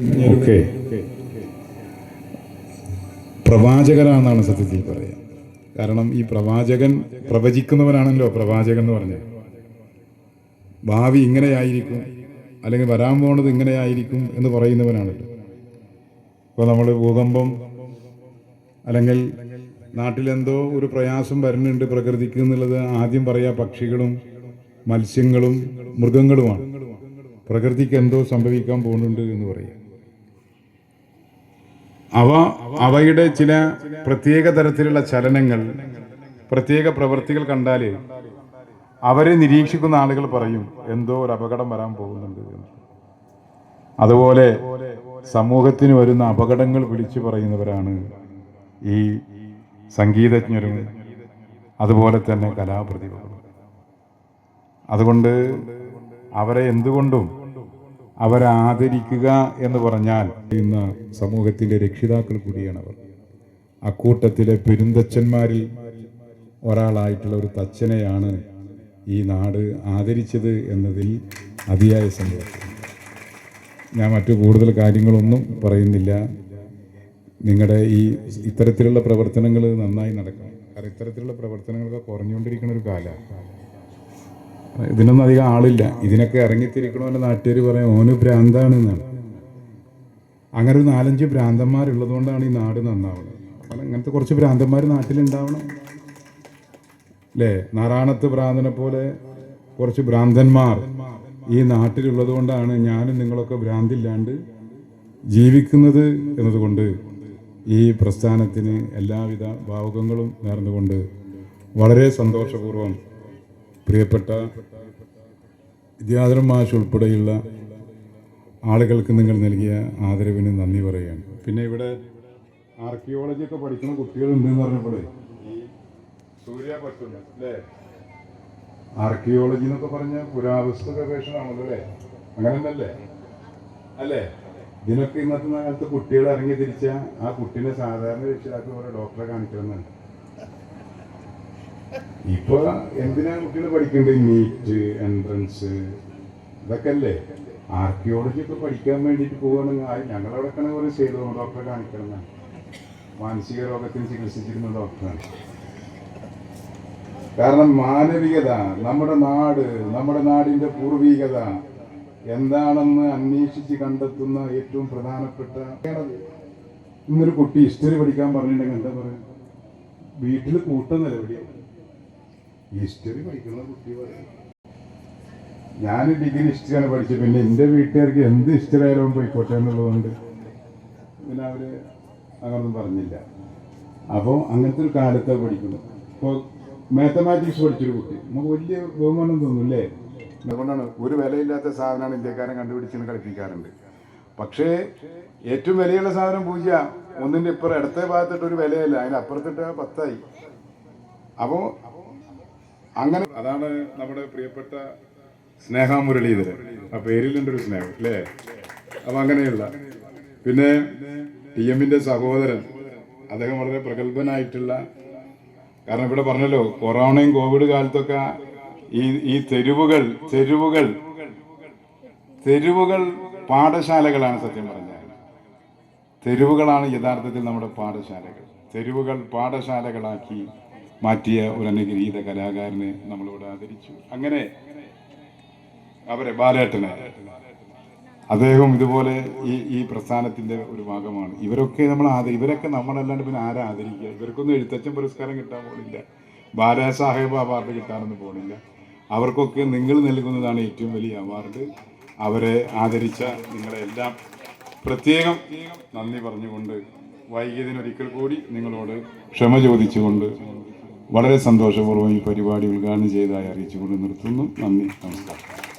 ഒക്കെ പ്രവാചകനാണെന്നാണ് സത്യത്തിൽ പറയുക. കാരണം ഈ പ്രവാചകൻ പ്രവചിക്കുന്നവനാണല്ലോ പ്രവാചകൻ എന്ന് പറഞ്ഞത് ഭാവി ഇങ്ങനെയായിരിക്കും അല്ലെങ്കിൽ വരാൻ പോണത് ഇങ്ങനെയായിരിക്കും എന്ന് പറയുന്നവനാണല്ലോ. ഇപ്പോൾ നമ്മൾ ഭൂകമ്പം അല്ലെങ്കിൽ നാട്ടിലെന്തോ ഒരു പ്രയാസം വരുന്നുണ്ട് പ്രകൃതിക്ക് എന്നുള്ളത് ആദ്യം പറയാ പക്ഷികളും മത്സ്യങ്ങളും മൃഗങ്ങളുമാണ്. പ്രകൃതിക്ക് എന്തോ സംഭവിക്കാൻ പോകുന്നുണ്ട് എന്ന് പറയുക. അവ അവയുടെ ചില പ്രത്യേക തരത്തിലുള്ള ചലനങ്ങൾ പ്രത്യേക പ്രവൃത്തികൾ കണ്ടാൽ അവരെ നിരീക്ഷിക്കുന്ന ആളുകൾ പറയും എന്തോ ഒരു അപകടം വരാൻ പോകുന്നുണ്ട് അതുപോലെ സമൂഹത്തിന് വരുന്ന അപകടങ്ങൾ വിളിച്ചു പറയുന്നവരാണ് ഈ സംഗീതജ്ഞരും അതുപോലെ തന്നെ കലാപ്രതിഭകളും. അതുകൊണ്ട് അവരെ എന്തുകൊണ്ടും അവരെ ആദരിക്കുക എന്ന് പറഞ്ഞാൽ ഇന്ന് സമൂഹത്തിന്റെ രക്ഷിതാക്കൾ കൂടിയാണ് അവർ. അക്കൂട്ടത്തിലെ പെരുന്തച്ഛന്മാരിൽ ഒരാളായിട്ടുള്ള ഒരു തച്ചനെയാണ് ഈ നാട് ആദരിച്ചത് എന്നതിൽ അതിയായ സന്തോഷം. ഞാൻ മറ്റു കൂടുതൽ കാര്യങ്ങളൊന്നും പറയുന്നില്ല. നിങ്ങളുടെ ഈ ഇത്തരത്തിലുള്ള പ്രവർത്തനങ്ങൾ നന്നായി നടക്കണം. കാരണം ഇത്തരത്തിലുള്ള പ്രവർത്തനങ്ങളൊക്കെ കുറഞ്ഞുകൊണ്ടിരിക്കുന്ന ഒരു കാലമാണ്. ഇതിനൊന്നും അധികം ആളില്ല. ഇതിനൊക്കെ ഇറങ്ങിത്തിരിക്കണമെന്ന് നാട്ടുകാർ പറയും ഓന് ഭ്രാന്താണ് എന്നാണ് അങ്ങനെ ഒരു നാലഞ്ച് ഭ്രാന്തന്മാരുള്ളത് കൊണ്ടാണ് ഈ നാട് നന്നാവുന്നത്. കാരണം ഇങ്ങനത്തെ കുറച്ച് ഭ്രാന്തന്മാർ നാട്ടിലുണ്ടാവണം. അല്ലേ നാരായണത്ത് ഭ്രാന്തനെ പോലെ കുറച്ച് ഭ്രാന്തന്മാർ ഈ നാട്ടിലുള്ളത് കൊണ്ടാണ് ഞാനും നിങ്ങളൊക്കെ ഭ്രാന്തില്ലാണ്ട് ജീവിക്കുന്നത് എന്നതുകൊണ്ട് ഈ പ്രസ്ഥാനത്തിന് എല്ലാവിധ ഭാവുകങ്ങളും നേർന്നുകൊണ്ട് വളരെ സന്തോഷപൂർവം പ്രിയപ്പെട്ട വിദ്യാധരൻ മാഷ് ഉൾപ്പെടെയുള്ള ആളുകൾക്ക് നിങ്ങൾ നൽകിയ ആദരവിന് നന്ദി പറയുകയാണ്. പിന്നെ ഇവിടെ ആർക്കിയോളജി ഒക്കെ പഠിക്കുന്ന കുട്ടികളുണ്ടെന്ന് പറഞ്ഞപ്പോഴേ സൂര്യ പറ്റുന്നു അല്ലേ? ആർക്കിയോളജി എന്നൊക്കെ പറഞ്ഞ പുരാവസ്തു ഗവേഷണമാണല്ലോ അല്ലേ? അങ്ങനെയല്ലേ അല്ലേ? ഇതിനൊക്കെ ഇന്നത്തെ കാലത്ത് കുട്ടികൾ ഇറങ്ങി തിരിച്ച ആ കുട്ടീനെ സാധാരണ രക്ഷിതാക്കൾ ഓരോ ഡോക്ടറെ കാണിക്കണമെന്നാണ്. ഇപ്പൊ എന്തിനാ കുട്ടികൾ പഠിക്കേണ്ടത് നീറ്റ് എൻട്രൻസ് ഇതൊക്കെ അല്ലേ ആർക്കിയോളജി ഒക്കെ പഠിക്കാൻ വേണ്ടിയിട്ട് പോവുകയാണെങ്കിൽ ഞങ്ങളവിടെ ഒരു സേതു ഡോക്ടറെ കാണിക്കണം മാനസിക രോഗത്തിന് ചികിത്സിച്ചിരുന്ന ഡോക്ടറാണ് കാരണം മാനവികത നമ്മുടെ നാട് നമ്മുടെ നാടിന്റെ പൂർവികത എന്താണെന്ന് അന്വേഷിച്ച് കണ്ടെത്തുന്ന ഏറ്റവും പ്രധാനപ്പെട്ട ഇന്നൊരു കുട്ടി ഹിസ്റ്ററി പഠിക്കാൻ പറഞ്ഞിട്ടുണ്ടെങ്കിൽ എന്താ പറയുക? വീട്ടിൽ കൂട്ടം നിലവിളിയാണ്. ഹിസ്റ്ററി പഠിക്കുന്ന കുട്ടി പറയും ഞാൻ ഡിഗ്രി ഹിസ്റ്ററിയാണ് പഠിച്ചത്. പിന്നെ എന്റെ വീട്ടുകാർക്ക് എന്ത് ഹിസ്റ്ററി ആയാലും പോയിക്കോട്ടെ എന്നുള്ളതുകൊണ്ട് പിന്നെ അവർ അങ്ങനൊന്നും പറഞ്ഞില്ല. അപ്പോൾ അങ്ങനത്തെ ഒരു കാലത്താണ് പഠിക്കുന്നത്. ഇപ്പോൾ മാത്തമാറ്റിക്സ് പഠിച്ചൊരു കുട്ടി. നമുക്ക് വലിയ ബഹുമാനം തോന്നുന്നില്ലേ അതുകൊണ്ടാണ് ഒരു വിലയില്ലാത്ത സാധനമാണ് ഇന്ത്യക്കാരൻ കണ്ടുപിടിച്ചെന്ന് കളിപ്പിക്കാറുണ്ട്. പക്ഷേ ഏറ്റവും വിലയുള്ള സാധനം പൂജ ഒന്നിന്റെ ഇപ്പുറം ഇടത്തെ ഭാഗത്തിട്ട് ഒരു വിലയല്ല. അതിന് അപ്പുറത്തിട്ട് പത്തായി. അപ്പോൾ അങ്ങനെ അതാണ് നമ്മുടെ പ്രിയപ്പെട്ട സ്നേഹ മുരളീധരൻ. ആ പേരിലുണ്ട് ഒരു സ്നേഹം അല്ലേ? അപ്പൊ അങ്ങനെയുള്ള. പിന്നെ ടി എമ്മിന്റെ സഹോദരൻ. അദ്ദേഹം വളരെ പ്രഗത്ഭനായിട്ടുള്ള കാരണം ഇവിടെ പറഞ്ഞല്ലോ കൊറോണയും കോവിഡ് കാലത്തൊക്കെ ഈ ഈ തെരുവുകൾ തെരുവുകൾ തെരുവുകൾ പാഠശാലകളാണ് സത്യം പറഞ്ഞാൽ. തെരുവുകളാണ് യഥാർത്ഥത്തിൽ നമ്മുടെ പാഠശാലകൾ. തെരുവുകൾ പാഠശാലകളാക്കി മാറ്റിയ ഒരു അനുഗ്രഹീത കലാകാരനെ നമ്മളിവിടെ ആദരിച്ചു. അങ്ങനെ അവരെ ബാലേട്ടനെ. അദ്ദേഹം ഇതുപോലെ ഈ ഈ പ്രസ്ഥാനത്തിന്റെ ഒരു ഭാഗമാണ്. ഇവരൊക്കെ നമ്മൾ ആദരി ഇവരൊക്കെ നമ്മളല്ലാണ്ട് പിന്നെ ആരാ ആദരിക്കുക? ഇവർക്കൊന്നും എഴുത്തച്ഛൻ പുരസ്കാരം കിട്ടാൻ പോണില്ല. ബാലാ സാഹേബ് അവാർഡ് കിട്ടാനൊന്നും പോണില്ല. അവർക്കൊക്കെ നിങ്ങൾ നൽകുന്നതാണ് ഏറ്റവും വലിയ അവാർഡ്. അവരെ ആദരിച്ച നിങ്ങളെല്ലാം പ്രത്യേകം നന്ദി പറഞ്ഞുകൊണ്ട് വൈകിയതിനൊരിക്കൽ കൂടി നിങ്ങളോട് ക്ഷമ ചോദിച്ചുകൊണ്ട് വളരെ സന്തോഷപൂർവം ഈ പരിപാടി ഉദ്ഘാടനം ചെയ്തതായി അറിയിച്ചുകൊണ്ട് നിർത്തുന്നു. നന്ദി. നമസ്കാരം.